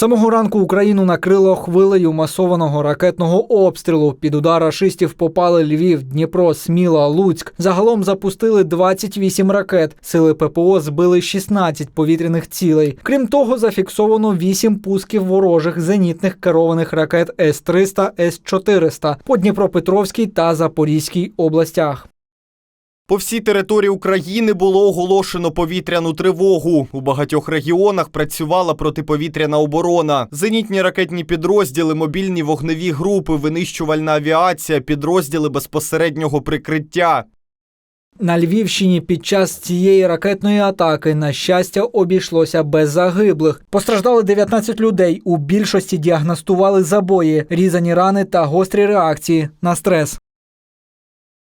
Самого ранку Україну накрило хвилею масованого ракетного обстрілу. Під удар рашистів попали Львів, Дніпро, Сміла, Луцьк. Загалом запустили 28 ракет. Сили ППО збили 16 повітряних цілей. Крім того, зафіксовано 8 пусків ворожих зенітних керованих ракет С-300, С-400 по Дніпропетровській та Запорізькій областях. По всій території України було оголошено повітряну тривогу. У багатьох регіонах працювала протиповітряна оборона. Зенітні ракетні підрозділи, мобільні вогневі групи, винищувальна авіація, підрозділи безпосереднього прикриття. На Львівщині під час цієї ракетної атаки, на щастя, обійшлося без загиблих. Постраждали 19 людей. У більшості діагностували забої, різані рани та гострі реакції на стрес.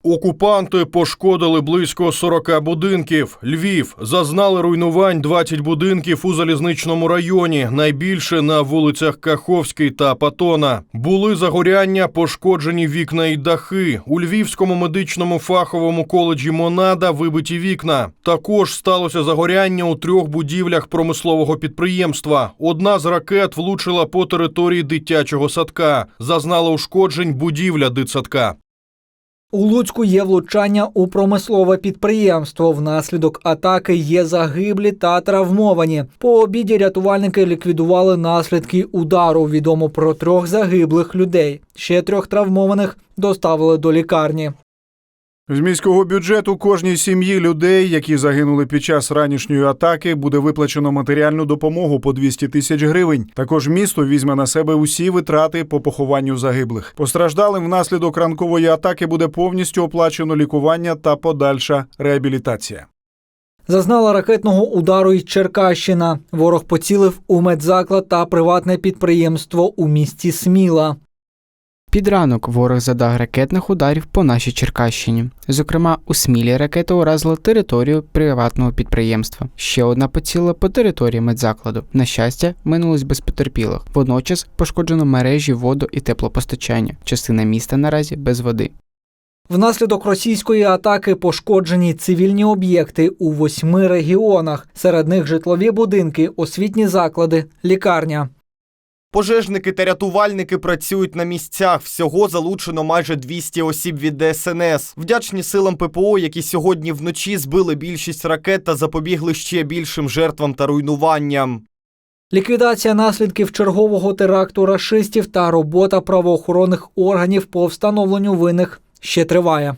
Окупанти пошкодили близько 40 будинків. Львів зазнали руйнувань 20 будинків у залізничному районі, найбільше на вулицях Каховський та Патона. Були загоряння, пошкоджені вікна і дахи. У Львівському медичному фаховому коледжі Монада вибиті вікна. Також сталося загоряння у трьох будівлях промислового підприємства. Одна з ракет влучила по території дитячого садка. Зазнала ушкоджень будівля дитсадка. У Луцьку є влучання у промислове підприємство. Внаслідок атаки є загиблі та травмовані. По обіді рятувальники ліквідували наслідки удару. Відомо про трьох загиблих людей. Ще трьох травмованих доставили до лікарні. З міського бюджету кожній сім'ї людей, які загинули під час ранішньої атаки, буде виплачено матеріальну допомогу по 200 тисяч гривень. Також місто візьме на себе усі витрати по похованню загиблих. Постраждалим внаслідок ранкової атаки буде повністю оплачено лікування та подальша реабілітація. Зазнала ракетного удару й Черкащина. Ворог поцілив у медзаклад та приватне підприємство у місті Сміла. Під ранок ворог задав ракетних ударів по нашій Черкащині. Зокрема, у Смілі ракета уразила територію приватного підприємства. Ще одна поцілила по території медзакладу. На щастя, минулось без потерпілих. Водночас пошкоджено мережі воду і теплопостачання. Частина міста наразі без води. Внаслідок російської атаки пошкоджені цивільні об'єкти у восьми регіонах. Серед них житлові будинки, освітні заклади, лікарня. Пожежники та рятувальники працюють на місцях. Всього залучено майже 200 осіб від ДСНС. Вдячні силам ППО, які сьогодні вночі збили більшість ракет та запобігли ще більшим жертвам та руйнуванням. Ліквідація наслідків чергового теракту рашистів та робота правоохоронних органів по встановленню винних ще триває.